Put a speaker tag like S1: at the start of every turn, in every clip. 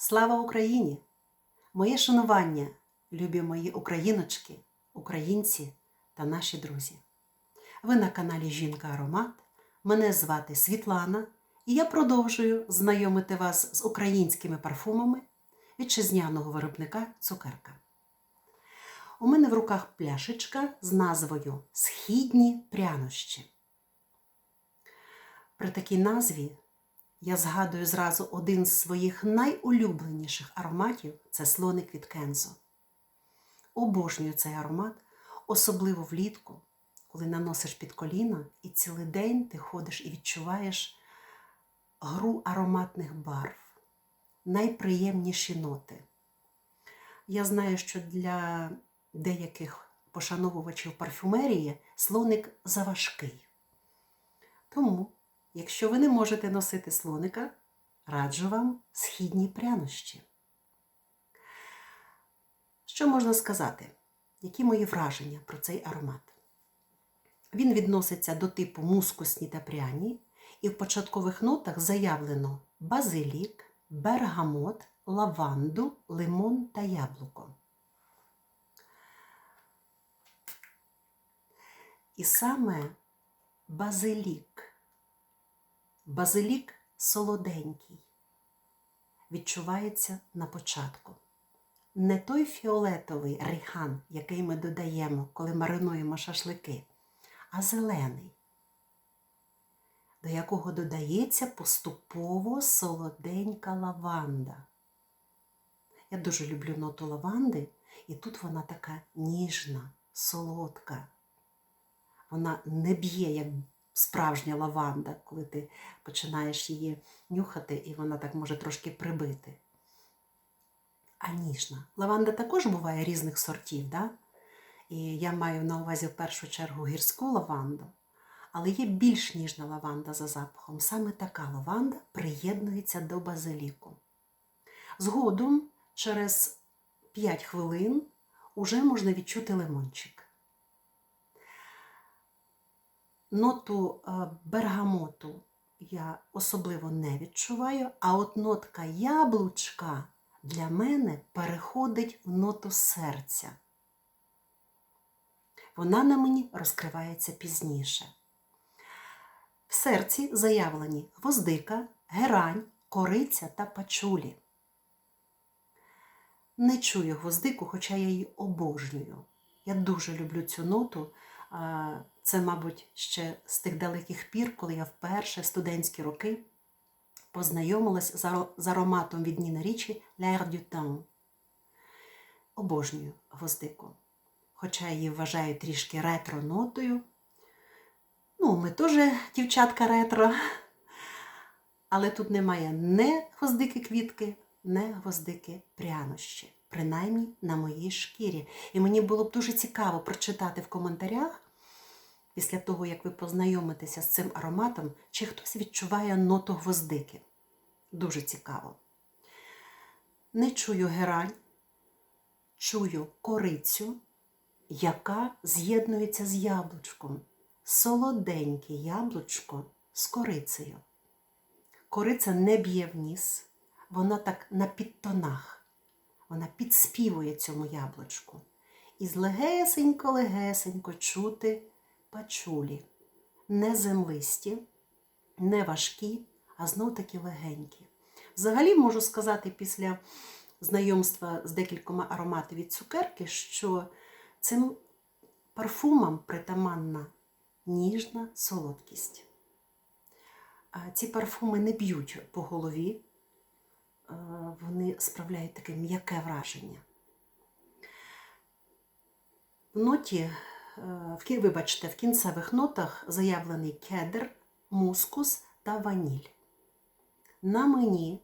S1: Слава Україні! Моє шанування, любі мої україночки, українці та наші друзі. Ви на каналі Жінка Аромат. Мене звати Світлана, і я продовжую знайомити вас з українськими парфумами вітчизняного виробника Цукерка. У мене в руках пляшечка з назвою Східні прянощі. При такій назві я згадую зразу один з своїх найулюбленіших ароматів це слоник від Кензо. Обожнюю цей аромат, особливо влітку, коли наносиш під коліна і цілий день ти ходиш і відчуваєш гру ароматних барв, найприємніші ноти. Я знаю, що для деяких пошановувачів парфюмерії слоник заважкий. Тому Якщо ви не можете носити слоника, раджу вам східні прянощі. Що можна сказати? Які мої враження про цей аромат? Він відноситься до типу мускусні та пряні, і в початкових нотах заявлено базилік, бергамот, лаванду, лимон та яблуко. І саме базилік Базилік солоденький, відчувається на початку. Не той фіолетовий ріхан, який ми додаємо, коли маринуємо шашлики, а зелений, до якого додається поступово солоденька лаванда. Я дуже люблю ноту лаванди, і тут вона така ніжна, солодка. Вона не б'є, як справжня лаванда, коли ти починаєш її нюхати, і вона так може трошки прибити. А ніжна. Лаванда також буває різних сортів, да? і я маю на увазі в першу чергу гірську лаванду. Але є більш ніжна лаванда за запахом. Саме така лаванда приєднується до базиліку. Згодом, через 5 хвилин, уже можна відчути лимончик. Ноту е, бергамоту я особливо не відчуваю, а от нотка яблучка для мене переходить в ноту серця. Вона на мені розкривається пізніше. В серці заявлені гвоздика, герань, кориця та пачулі. Не чую гвоздику, хоча я її обожнюю. Я дуже люблю цю ноту. Це, мабуть, ще з тих далеких пір, коли я вперше студентські роки познайомилась з ароматом від Ніна Річі L'air du temps. Обожнюю гвоздику. Хоча її вважаю трішки ретро-нотою. Ну, ми теж дівчатка ретро. Але тут немає не гвоздики квітки, не гвоздики прянощі принаймні на моїй шкірі. І мені було б дуже цікаво прочитати в коментарях, після того, як ви познайомитеся з цим ароматом, чи хтось відчуває ноту гвоздики. Дуже цікаво. Не чую герань, чую корицю, яка з'єднується з яблучком. Солоденьке яблучко з корицею. Кориця не б'є в ніс, вона так на підтонах. Вона підспівує цьому яблучку. І з легесенько-легесенько чути пачулі. Не землисті, не важкі, а знов таки легенькі. Взагалі можу сказати після знайомства з декількома ароматів від цукерки, що цим парфумам притаманна ніжна солодкість. Ці парфуми не б'ють по голові, вони справляють таке м'яке враження. В ноті, е, вибачте, в кінцевих нотах заявлений кедр, мускус та ваніль. На мені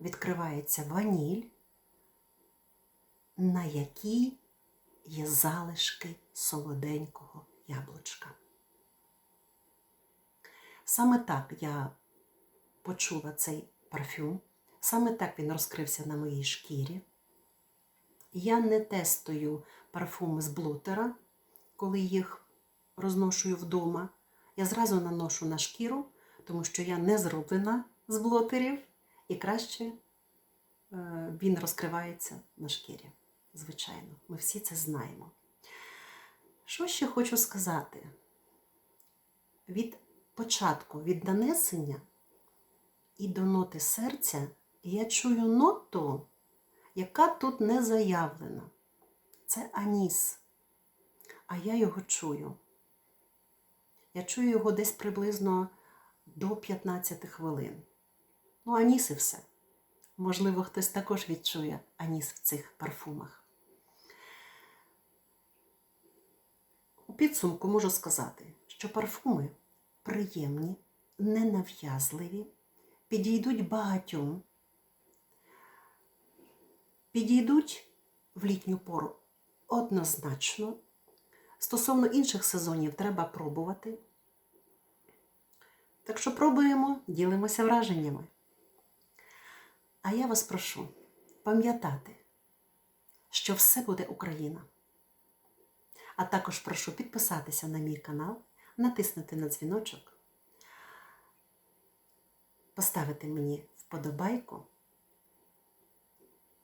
S1: відкривається ваніль, на якій є залишки солоденького яблучка. Саме так я почула цей парфюм. Саме так він розкрився на моїй шкірі. Я не тестую парфуми з блотера, коли їх розношую вдома. Я зразу наношу на шкіру, тому що я не зроблена з блотерів і краще е, він розкривається на шкірі. Звичайно, ми всі це знаємо. Що ще хочу сказати? Від початку, від нанесення і до ноти серця я чую ноту, яка тут не заявлена. Це аніс. А я його чую. Я чую його десь приблизно до 15 хвилин. Ну, аніс і все. Можливо, хтось також відчує аніс в цих парфумах. У підсумку можу сказати, що парфуми приємні, ненав'язливі, підійдуть багатьом, підійдуть в літню пору однозначно. Стосовно інших сезонів треба пробувати. Так що пробуємо, ділимося враженнями. А я вас прошу пам'ятати, що все буде Україна. А також прошу підписатися на мій канал, натиснути на дзвіночок, поставити мені вподобайку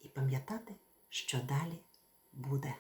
S1: і пам'ятати, що далі буде.